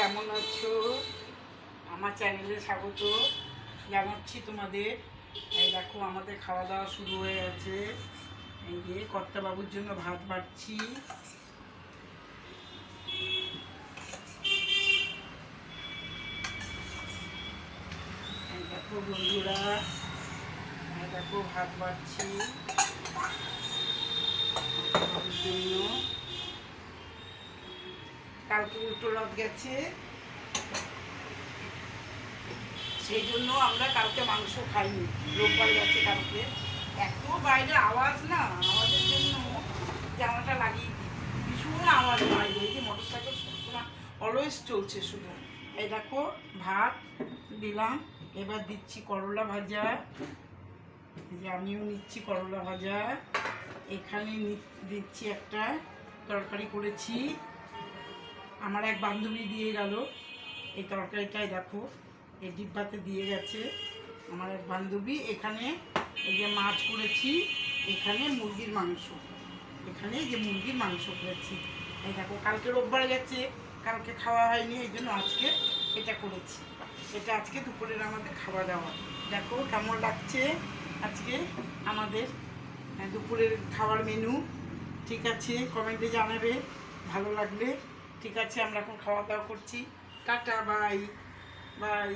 কেমন আছো? আমার চ্যানেলে স্বাগত। জানাচ্ছি তোমাদের। এই দেখো, আমাদের খাওয়া দাওয়া শুরু হয়ে গেছে। এই যে কর্তাবাবুর জন্য ভাত বাড়ছি। দেখো বন্ধুরা দেখো ভাত বাড়ছি। কর্তাবাবুর কালকে উল্টো রথ গেছে। সেই জন্য আমরা কালকে মাংস খাইনি। রোববার গেছে কালকে এত বাইরে আওয়াজ না আওয়াজের জন্য জানাটা লাগিয়ে দিই। ভীষণ আওয়াজ বাইরে এই যে মোটর সাইকেল সবসময় অলওয়েজ চলছে শুধু। এই দেখো, ভাত দিলাম, এবার দিচ্ছি করলা ভাজা। যে আমিও নিচ্ছি করলা ভাজা। এখানে দিচ্ছি একটা তরকারি করেছি। আমার এক বান্ধবী দিয়ে গেল। এই তরকারিটাই দেখো, এই ডিব্বাতে দিয়ে গেছে আমার এক বান্ধবী। এখানে এই যে মাছ করেছি, এখানে মুরগির মাংস। এখানে যে মুরগির মাংস করেছি। এই দেখো, কালকে রোববার গেছে, কালকে খাওয়া হয়নি, এই জন্য আজকে এটা করেছি। এটা আজকে দুপুরের আমাদের খাওয়া দাওয়া। দেখো কেমন লাগছে আজকে আমাদের দুপুরের খাওয়ার মেনু ঠিক আছে কমেন্টে জানাবে, ভালো লাগলে। ঠিক আছে আমরা এখন খাওয়া দাওয়া করছি। Tata bye. বাই।